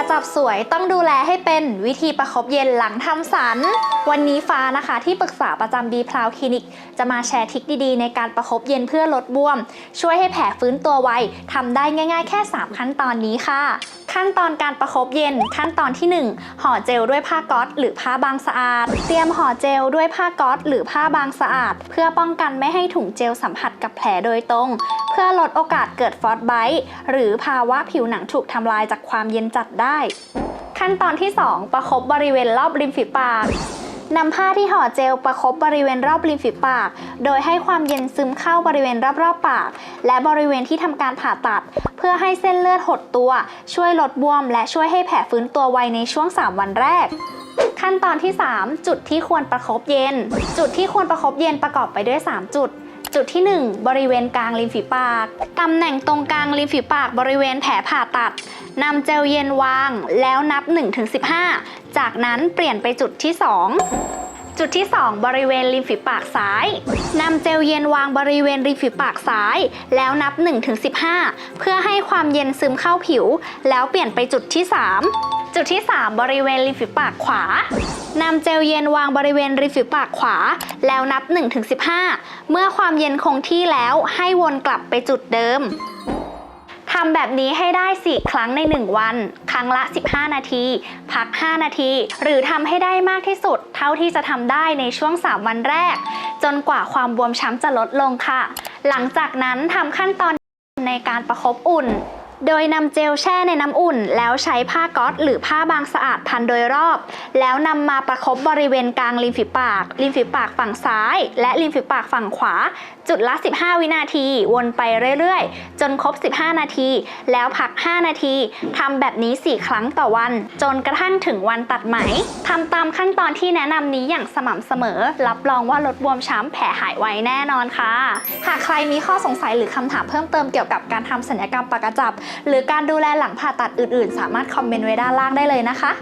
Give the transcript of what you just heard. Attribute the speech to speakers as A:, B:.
A: กระจับสวยต้องดูแลให้เป็นวิธีประคบเย็นหลังทำสัน วันนี้ฟ้านะคะที่ปรึกษาประจำบีพลาวคลินิก จะมาแชร์ทิคดีๆ ในการประคบเย็นเพื่อลดบวม ช่วยให้แผลฟื้นตัวไวทำได้ง่ายๆ แค่ 3 ขั้นตอนนี้ค่ะ ขั้นตอนการประคบเย็น ขั้นตอนที่ 1 ห่อเจลด้วยผ้าก๊อซหรือผ้าบางสะอาด เตรียมห่อเจลด้วยผ้าก๊อซหรือผ้าบางสะอาด เพื่อป้องกันไม่ให้ถุงเจลสัมผัสกับแผลโดยตรง เพื่อลดโอกาสเกิดฟรอสต์ไบต์หรือภาวะผิวหนังถูกทำลายจากความเย็นจัดได้ ขั้นตอนที่ 2 ประคบบริเวณรอบริมฝีปาก นำผ้าที่ห่อเจลประคบบริเวณรอบริมฝีปาก โดยให้ความเย็นซึมเข้าบริเวณรอบๆปาก และบริเวณที่ทำการผ่าตัด เพื่อให้เส้นเลือดหดตัว ช่วยลดบวม และช่วยให้แผลฟื้นตัวไวในช่วง 3 วันแรกขั้นตอนที่ 3 จุดที่ควรประคบเย็น จุดที่ควรประคบเย็นประกอบไปด้วย 3 จุด จุดที่ 1 บริเวณกลางริมฝีปาก ตำแหน่งตรงกลางริมฝีปากบริเวณแผลผ่าตัดนำเจลเย็นวางแล้วนับ 1-15 จากนั้นเปลี่ยนไปจุดที่ 2 จุดที่ 2 บริเวณริมฝีปากซ้ายนำเจลเย็นวางบริเวณริมฝีปากซ้าย แล้วนับ 1-15 เพื่อให้ความเย็นซึมเข้าผิว แล้วเปลี่ยนไปจุดที่ 3 จุดที่ 3 บริเวณริมฝีปากขวานำเจลเย็นวางบริเวณริมฝีปากขวา แล้วนับ 1-15 เมื่อความเย็นคงที่แล้วให้วนกลับไปจุดเดิม ทำแบบนี้ให้ได้ 4 ครั้งใน 1 วัน ครั้งละ 15 นาที พัก 5 นาที หรือทำให้ได้มากที่สุด เท่าที่จะทำได้ในช่วง 3 วันแรก จนกว่าความบวมช้ำจะลดลงค่ะ หลังจากนั้นทำขั้นตอนในการประคบอุ่น โดยนำเจลแช่ในน้ำอุ่น แล้วใช้ผ้าก๊อซหรือผ้าบางสะอาดพันโดยรอบ แล้วนำมาประคบบริเวณกลางริมฝีปาก ริมฝีปากฝั่งซ้าย และริมฝีปากฝั่งขวา จุดละ 15 วินาที วนไปเรื่อยๆ จนครบ 15 นาที แล้วพัก 5 นาทีทำแบบนี้ 4 ครั้งต่อวัน จนกระทั่งถึงวันตัดไหมทำตามขั้นตอนที่แนะนำนี้อย่างสม่ำเสมอ รับรองว่าลดบวมช้ำแผลหายไวแน่นอนค่ะ หากใครมีข้อสงสัยหรือคำถามเพิ่มเติมเกี่ยวกับการทำศัลยกรรมปากกระจับหรือการดูแลหลังผ่าตัดอื่นๆ สามารถคอมเมนต์ไว้ด้านล่างได้เลยนะคะ